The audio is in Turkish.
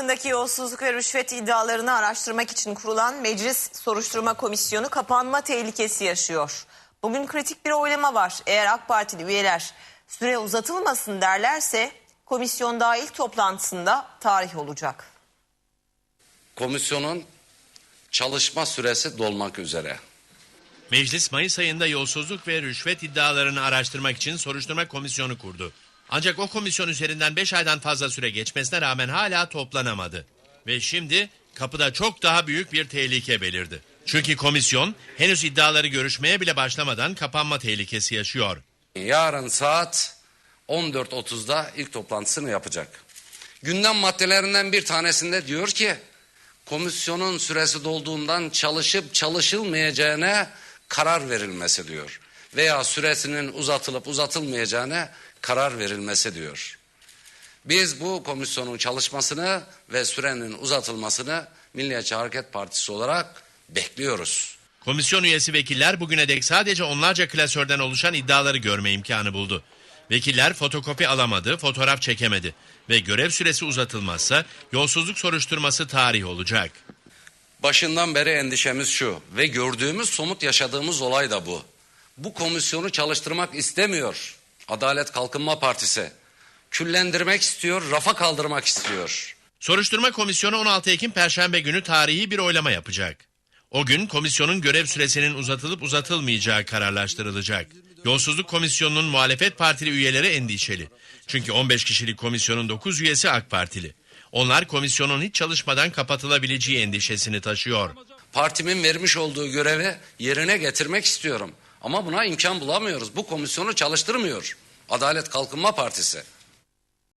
hakkındaki yolsuzluk ve rüşvet iddialarını araştırmak için kurulan Meclis Soruşturma Komisyonu kapanma tehlikesi yaşıyor. Bugün kritik bir oylama var. Eğer AK Partili üyeler süre uzatılmasın derlerse komisyon daha ilk toplantısında tarih olacak. Komisyonun çalışma süresi dolmak üzere. Meclis Mayıs ayında yolsuzluk ve rüşvet iddialarını araştırmak için soruşturma komisyonu kurdu. Ancak o komisyon üzerinden 5 aydan fazla süre geçmesine rağmen hala toplanamadı. Ve şimdi kapıda çok daha büyük bir tehlike belirdi. Çünkü komisyon henüz iddiaları görüşmeye bile başlamadan kapanma tehlikesi yaşıyor. Yarın saat 14.30'da ilk toplantısını yapacak. Gündem maddelerinden bir tanesinde diyor ki komisyonun süresi dolduğundan çalışıp çalışılmayacağına karar verilmesi diyor. Veya süresinin uzatılıp uzatılmayacağına karar verilmesi diyor. Biz bu komisyonun çalışmasını ve sürenin uzatılmasını Milliyetçi Hareket Partisi olarak bekliyoruz. Komisyon üyesi vekiller bugüne dek sadece onlarca klasörden oluşan iddiaları görme imkanı buldu. Vekiller fotokopi alamadı, fotoğraf çekemedi ve görev süresi uzatılmazsa yolsuzluk soruşturması tarih olacak. Başından beri endişemiz şu ve gördüğümüz somut yaşadığımız olay da bu. Bu komisyonu çalıştırmak istemiyor Adalet Kalkınma Partisi. Küllendirmek istiyor, rafa kaldırmak istiyor. Soruşturma Komisyonu 16 Ekim Perşembe günü tarihi bir oylama yapacak. O gün komisyonun görev süresinin uzatılıp uzatılmayacağı kararlaştırılacak. Yolsuzluk Komisyonu'nun muhalefet partili üyeleri endişeli. Çünkü 15 kişilik komisyonun 9 üyesi AK Partili. Onlar komisyonun hiç çalışmadan kapatılabileceği endişesini taşıyor. Partimin vermiş olduğu görevi yerine getirmek istiyorum. Ama buna imkan bulamıyoruz. Bu komisyonu çalıştırmıyor Adalet Kalkınma Partisi.